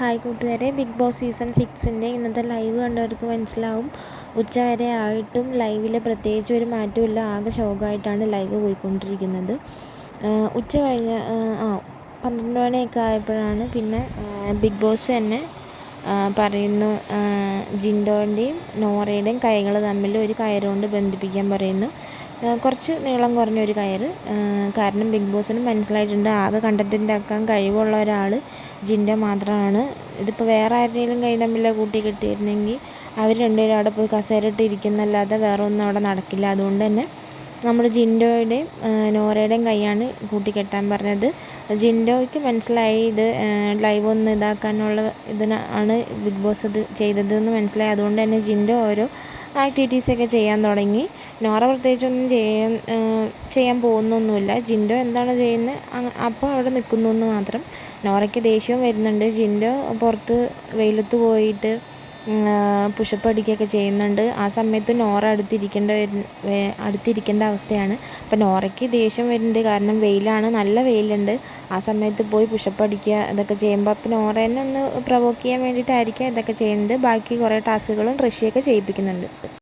Hi കൂട്ടുകാരെ big boss season സിക്സിന്റെ ഇന്നത്തെ live കണ്ടവർക്ക് മനസ്സിലാവും. ഉച്ച വരെ ആയിട്ടും ലൈവിൽ പ്രത്യേകിച്ച് ഒരു മാറ്റമില്ല ആകെ ശോകമായിട്ടാണ് ലൈവ് പോയിക്കൊണ്ടിരിക്കുന്നത്. ഉച്ച കഴിഞ്ഞ് ആ പന്ത്രണ്ട് മണിയൊക്കെ ആയപ്പോഴാണ് പിന്നെ ബിഗ് ബോസ് തന്നെ പറയുന്നു ജിൻഡോന്റെയും നോറയുടെയും കൈകൾ തമ്മിൽ ഒരു കയറുകൊണ്ട് ബന്ധിപ്പിക്കാൻ പറയുന്നു. കുറച്ച് നീളം കുറഞ്ഞ ഒരു കയറ്. കാരണം ബിഗ് ബോസിന് മനസ്സിലായിട്ടുണ്ട് ആകെ കണ്ടന്റ് ആക്കാൻ കഴിവുള്ള ഒരാൾ ജിൻഡോ മാത്രമാണ്. ഇതിപ്പോൾ വേറെ ആരുടെയും കൈ തമ്മിൽ കൂട്ടി കിട്ടിയിരുന്നെങ്കിൽ അവർ രണ്ടുപേരും അവിടെ പോയി കസേരയിട്ട് ഇരിക്കുന്നല്ലാതെ വേറെ ഒന്നും അവിടെ നടക്കില്ല. അതുകൊണ്ട് തന്നെ നമ്മൾ ജിൻഡോയുടെയും നോറയുടെയും കൈയാണ് കൂട്ടിക്കെട്ടാൻ പറഞ്ഞത്. ജിൻഡോയ്ക്ക് മനസ്സിലായി ഇത് ലൈവ് ഒന്ന് ഇതാക്കാനുള്ള ഇതിനാണ് ബിഗ് ബോസ് ഇത് ചെയ്തതെന്ന് മനസ്സിലായി. അതുകൊണ്ട് തന്നെ ജിൻഡോ ഓരോ ആക്ടിവിറ്റീസൊക്കെ ചെയ്യാൻ തുടങ്ങി. നോറ പ്രത്യേകിച്ചൊന്നും ചെയ്യാൻ ചെയ്യാൻ പോകുന്നൊന്നുമില്ല. ജിൻഡോ എന്താണ് ചെയ്യുന്നത്? അപ്പോൾ അവിടെ നിൽക്കുന്നു എന്ന് മാത്രം. നോറയ്ക്ക് ദേഷ്യവും വരുന്നുണ്ട്. ജിൻഡോ പുറത്ത് വെയിലത്ത് പോയിട്ട് പുഷപ്പ് അടിക്കുകയൊക്കെ ചെയ്യുന്നുണ്ട്. ആ സമയത്ത് നോറ അടുത്തിരിക്കേണ്ട അടുത്തിരിക്കേണ്ട അവസ്ഥയാണ്. അപ്പോൾ നോറയ്ക്ക് ദേഷ്യം വരുന്നുണ്ട്. കാരണം വെയിലാണ് നല്ല വെയിലുണ്ട്. ആ സമയത്ത് പോയി പുഷപ്പ് അടിക്കുക ഇതൊക്കെ ചെയ്യുമ്പോൾ അപ്പോൾ നോറ തന്നെ ഒന്ന് പ്രൊവോക്ക് ചെയ്യാൻ വേണ്ടിയിട്ടായിരിക്കും ഇതൊക്കെ ചെയ്യുന്നത്. ബാക്കി കുറേ ടാസ്കുകളും റഷ്യയൊക്കെ ചെയ്യിപ്പിക്കുന്നുണ്ട്.